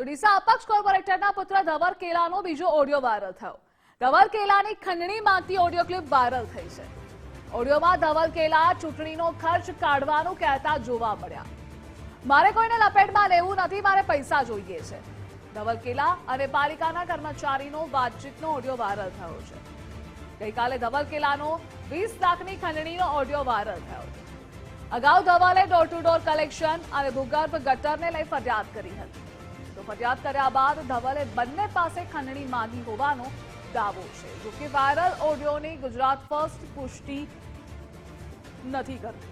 તો ડીસા અપક્ષ કોર્પોરેટરના પુત્ર ધવર કેલાનો બીજો ઓડિયો વાયરલ થયો. ધવર કેલાની ખંડણી માંગતી ઓડિયો ક્લિપ વાયરલ થઈ છે. ઓડિયોમાં ધવર કેલા ચૂંટણીનો ખર્ચ કાઢવાનું કહેતા જોવા મળ્યા. મારે કોઈને લપેટમાં લેવું નથી, મારે પૈસા જોઈએ છે. ધવલ કેલા અને પાલિકાના કર્મચારીનો વાતચીતનો ઓડિયો વાયરલ થયો છે. ગઈકાલે ધવલ કેલાનો વીસ લાખની ખંડણીનો ઓડિયો વાયરલ થયો. અગાઉ ધવલે ડોર ટુ ડોર કલેક્શન અને ભૂગર્ભ ગટરને લઈ ફરિયાદ કરી હતી. તો ફરિયાદ કર્યા બાદ ધવલે બંને પાસે ખંડણી માંગી હોવાનો દાવો છે. જોકે વાયરલ ઓડિયોની ગુજરાત ફર્સ્ટ પુષ્ટિ નથી કરતી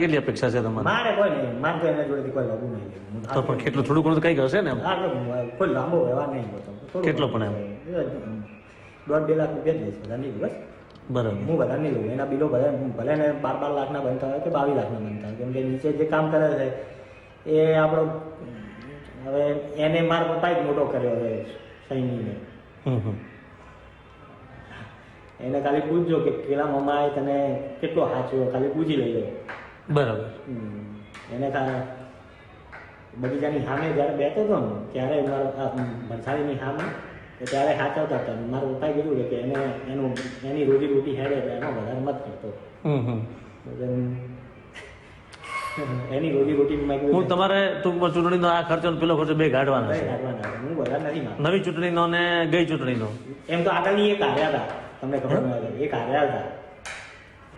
કેટલી અપેક્ષા છે તમારે? મારે કોઈ નહીં. મારે તો એના જોડેથી કોઈ લાગુ નહીં. તો પણ કેટલું? થોડું ઘણું કંઈક હશે ને એમ? કોઈ લાંબો વ્યવહાર નહીં હોતો કેટલો પણ ઘણું. દોઢ બે લાખ રૂપિયા જ લઈશ બધા નહીં બસ. બરાબર. હું બધા નહીં લઉં. એના બિલો ભલે ભલે ને બાર બાર લાખના બનતા હોય કે બાવીસ લાખના બનતા હોય. કેમ કે નીચે જે કામ કરે છે એ આપણો હવે એને માર પપ્પાએ જ મોટો કર્યો છે સૈનીને એને ખાલી પૂછજો કે પેલા મમ્માએ તને કેટલો હાચ્યો ખાલી પૂછી લેજો. બરાબર. એને બગીચાની સામે જ્યારે બેઠો હતો ને ત્યારે મારા આ સામે ત્યારે સાચવતા હતા. મારા પપ્પાએ કીધું કે એને એનું એની રોજી રોટી હેડે એટલે એનો વધારે મત કરતો. એની રોજી રોટી હું તમારે ટૂંકમાં ચૂંટણીનો આ ખર્ચો પેલો ખર્ચો બે કાઢવાના છે. હું વધારે નથી નવી ચૂંટણીનો ને ગઈ ચૂંટણીનો. એમ તો આગળની એક હાર્યા હતા. તમને ખબર ના હોય એક હાર્યા હતા.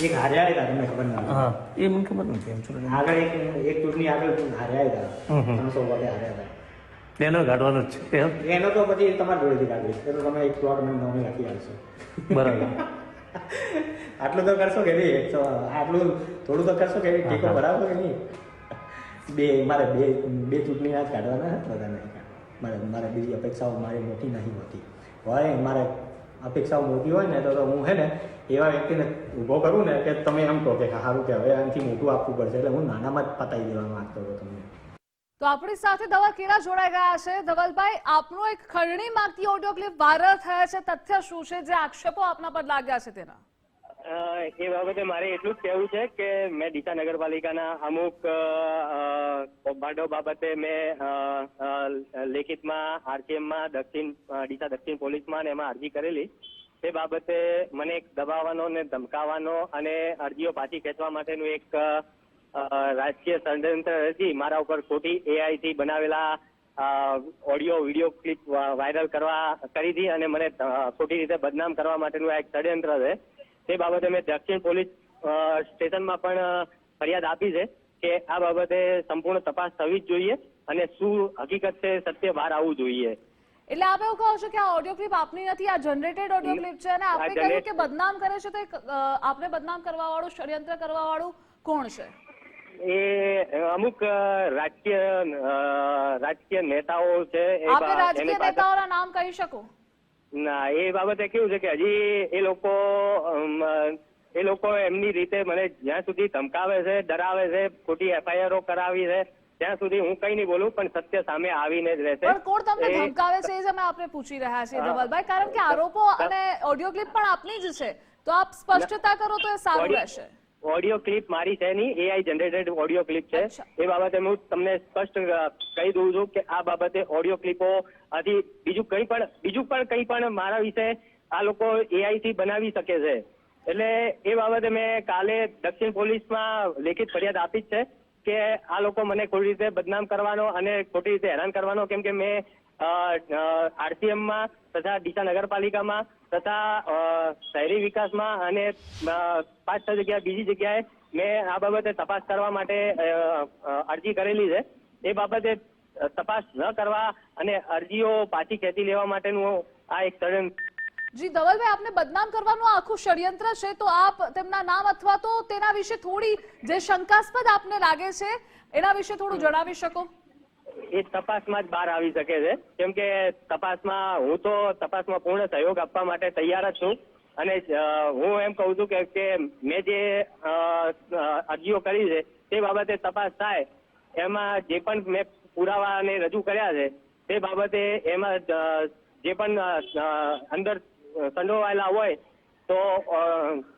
એક હાર્યા હતા તમને ખબર ના હોય. એ મને ખબર નથી એમ ચૂંટણી. આગળ એક એક ચૂંટણી આગળ હાર્યા હતા. ત્રણસો વોટે હાર્યા હતા. એનો કાઢવાનો જ છે એમ. એનો તો પછી તમારે જોડેથી કાઢીશ. એ તો તમે એક પ્લોટ મને નવમી રાખી આવશો બરાબર. આટલું તો કરશો કે નહીં? આટલું થોડું તો કરશો કે નહીં? ટેકો ભરાવશો કે નહીં? બે મારે બે બે ચૂંટણીના જ કાઢવાના બધા નહીં મારે મારે બીજી અપેક્ષાઓ મારી મોટી નહીં હોતી. હોય મારે અપેક્ષાઓ મોટી હોય ને તો તો હું હે ને એવા વ્યક્તિને ઊભો કરું ને કે તમે એમ કહો કે સારું કે હવે આનાથી મોટું આપવું પડશે. એટલે હું નાનામાં જ પતાવી દેવા માંગતો હતો તમને. તો આપણી સાથે ધવલ કેલા જોડાઈ ગયા છે. ધવલભાઈ, આપનો એક ખરણી માંગતી ઓડિયો ક્લિપ વાયરલ થયા છે. તથ્ય શું છે? જે આક્ષેપો આપના પર લાગ્યા છે તેના. એ બાબતે મારે એટલું જ કહેવું છે કે મેં ડીસા નગરપાલિકાના અમુક કૌભાંડો બાબતે મેં લેખિતમાં, આરસીએમમાં, દક્ષિણ ડીસા દક્ષિણ પોલીસમાં એમાં અરજી કરેલી. તે બાબતે મને એક દબાવવાનો ને ધમકાવવાનો અને અરજીઓ પાછી ખેંચવા માટેનું એક રાજકીય ષડયંત્ર રચી મારા ઉપર ખોટી એઆઈ થી બનાવેલા ઓડિયો વીડિયો ક્લિપ વાયરલ કરવા કરી હતી અને મને ખોટી રીતે બદનામ કરવા માટેનું આ એક ષડયંત્ર છે. તે બાબતે મેં દક્ષિણ પોલીસ સ્ટેશનમાં પણ ફરિયાદ આપી છે કે આ બાબતે સંપૂર્ણ તપાસ થવી જ જોઈએ અને શું હકીકત છે સત્ય બહાર આવવું જોઈએ. એટલે આપ એવું કહો છો કે આ ઓડિયો ક્લિપ આપની નથી આ જનરેટેડ ઓડિયો ક્લિપ છે અને આપે કહ્યું કે બદનામ કરે છે તો આપને બદનામ કરવા વાળું ષડયંત્ર કરવા વાળું કોણ છે? એ અમુક રાજકીય રાજકીય નેતાઓ છે રાજકીય નેતાઓના નામ કહી શકો? ના એ બાબતે કેવું છે કે હજી એ લોકો એ લોકો એમની રીતે મને જ્યાં સુધી ધમકાવે છે ડરાવે છે ખોટી એફઆઈઆરો કરાવી છે ત્યાં સુધી હું કઈ નહીં બોલું પણ સત્ય સામે આવીને જ રહેશે. પણ કોણ તમને ધમકાવે છે એ જ અમે આપને પૂછી રહ્યા છીએ ધવલભાઈ કારણ કે આરોપો અને ઓડિયો ક્લિપ પણ આપની જ છે. તો આપ સ્પષ્ટતા કરો તો એ સારું રહેશે. ઓડિયો ક્લિપ મારી છે નહીં એઆઈ જનરેટેડ ઓડિયો ક્લિપ છે. એ બાબતે હું તમને સ્પષ્ટ કહી દઉં છું કે આ બાબતે ઓડિયો ક્લિપો આથી બીજું કંઈ પણ બીજું પણ કંઈ પણ મારા વિશે આ લોકો એઆઈ થી બનાવી શકે છે. એટલે એ બાબતે મેં કાલે દક્ષિણ પોલીસમાં લેખિત ફરિયાદ આપી જ છે કે આ લોકો મને ખોટી રીતે બદનામ કરવાનો અને ખોટી રીતે હેરાન કરવાનો કેમ કે મેં આરસીએમમાં તથા ડીસા નગરપાલિકામાં તથા શહેરી વિકાસમાં અને પાંચ છ જગ્યાએ બીજી જગ્યાએ મેં આ બાબતે તપાસ કરવા માટે અરજી કરેલી છે. એ બાબતે તપાસ ન કરવા અને અરજીઓ પાછી ખેંચી લેવા માટેનું આ એક ષડયંત્ર જી, ધવલભાઈ, આપને બદનામ કરવાનું આખું ષડયંત્ર છે, તો આપ તેમના નામ અથવા તો તેના વિશે થોડી જે શંકાસ્પદ આપને લાગે છે, એના વિશે થોડું જણાવી શકો? એ તપાસમાં જ બહાર આવી શકે છે. કેમ કે તપાસમાં હું તો તપાસમાં પૂર્ણ સહયોગ આપવા માટે તૈયાર જ છું. અને હું એમ કહું છું કે મેં જે અરજીઓ કરી છે, તે બાબતે તપાસ થાય. એમાં જે પણ મેં પુરાવાને રજૂ કર્યા છે, તે બાબતે એમાં જે પણ અંદર સંડોવાયેલા હોય તો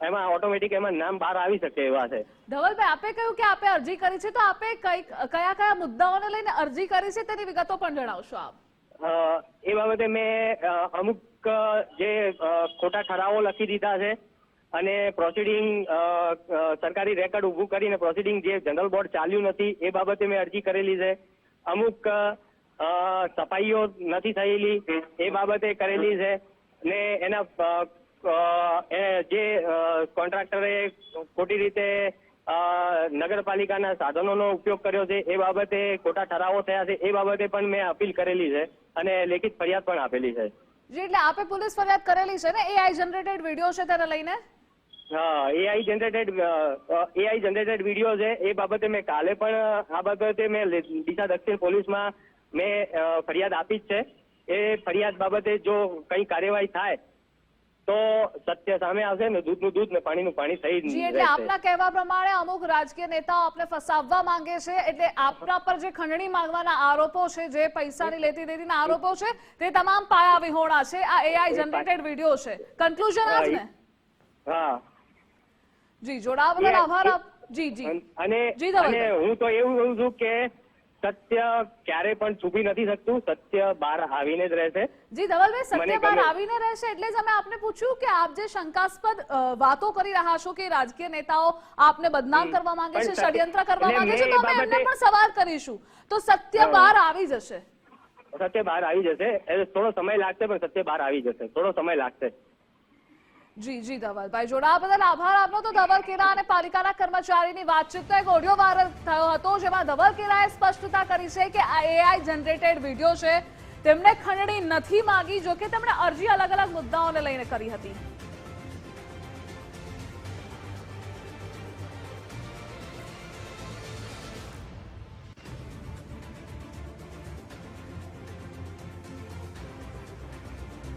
એમાં ઓટોમેટિક એમાં નામ બહાર આવી શકે એવા છે. ધવલભાઈ આપે કહ્યું કે આપે અરજી કરી છે તો આપે કઈ કયા કયા મુદ્દાઓને લઈને અરજી કરી છે તેની વિગતો પણ જણાવશો આપ. એ બાબતે મેં અમુક જે ખોટા ઠરાવો લખી દીધા છે અને પ્રોસિડિંગ સરકારી રેકર્ડ ઊભું કરીને પ્રોસિડિંગ જે જનરલ બોર્ડ ચાલ્યું નથી એ બાબતે મેં અરજી કરેલી છે. અમુક સફાઈઓ નથી થયેલી એ બાબતે કરેલી છે ને એના જે કોન્ટ્રાક્ટરે ખોટી રીતે નગરપાલિકાના સાધનોનો ઉપયોગ કર્યો છે એ બાબતે ખોટા ઠરાવો થયા છે એ બાબતે પણ મેં અપીલ કરેલી છે અને લેખિત ફરિયાદ પણ આપેલી છે. એટલે આપે પોલીસ ફરિયાદ કરેલી છે ને? એઆઈ જનરેટેડ વીડિયો છે તેને લઈને? હા AI generated AI generated video છે એ બાબતે મેં કાલે પણ આ બાબતે મેં દિશા દક્ષિણ પોલીસમાં મેં ફરિયાદ આપી જ છે. એ ફરિયાદ બાબતે જો કઈ કાર્યવાહી થાય તો સત્ય સામે આવશે ને દૂધનું દૂધ ને પાણીનું પાણી થઈ જ એટલે આપના કહેવા પ્રમાણે અમુક રાજકીય નેતાઓ આપને ફસાવવા માંગે છે એટલે આપના પર જે ખંડણી માંગવાના આરોપો છે જે પૈસાની લેતી દેતીના આરોપો છે તે તમામ પાયા વિહોણા છે. આ એઆઈ જનરેટેડ વીડિયો છે. કન્ક્લુઝન આ ને? હા. જી જોડાવા બદલ આભાર આપ જી જી. અને અને હું તો એવું કહું છું કે સત્ય ક્યારે પણ છુપી નથી શકતું. સત્ય બહાર આવીને જ રહેશે. જી ધવલભાઈ સત્ય બહાર આવીને રહેશે એટલે જ અમે આપને પૂછ્યું કે આપ જે શંકાસ્પદ વાતો કરી રહ્યા છો કે રાજકીય નેતાઓ આપને બદનામ કરવા માંગે છે ષડયંત્ર કરવા માંગે છે તો અમે એમને પણ સવાલ કરીશું. તો સત્ય બહાર આવી જશે. સત્ય બહાર આવી જશે. એટલે થોડો સમય લાગશે પણ સત્ય બહાર આવી જશે. થોડો સમય લાગશે. જી જી ધવલભાઈ જોડાવા બદલ આભાર. આપનો તો ધવલકેરા અને પાલિકાના કર્મચારીની વાતચીતનો એક ઓડિયો વાયરલ થયો હતો, જેમાં ધવલકેરાએ સ્પષ્ટતા કરી છે કે આ એઆઈ જનરેટેડ વીડિયો છે. તેમણે ખંડણી નથી માંગી, જોકે તેમણે અરજી અલગ અલગ મુદ્દાઓને લઈને કરી હતી.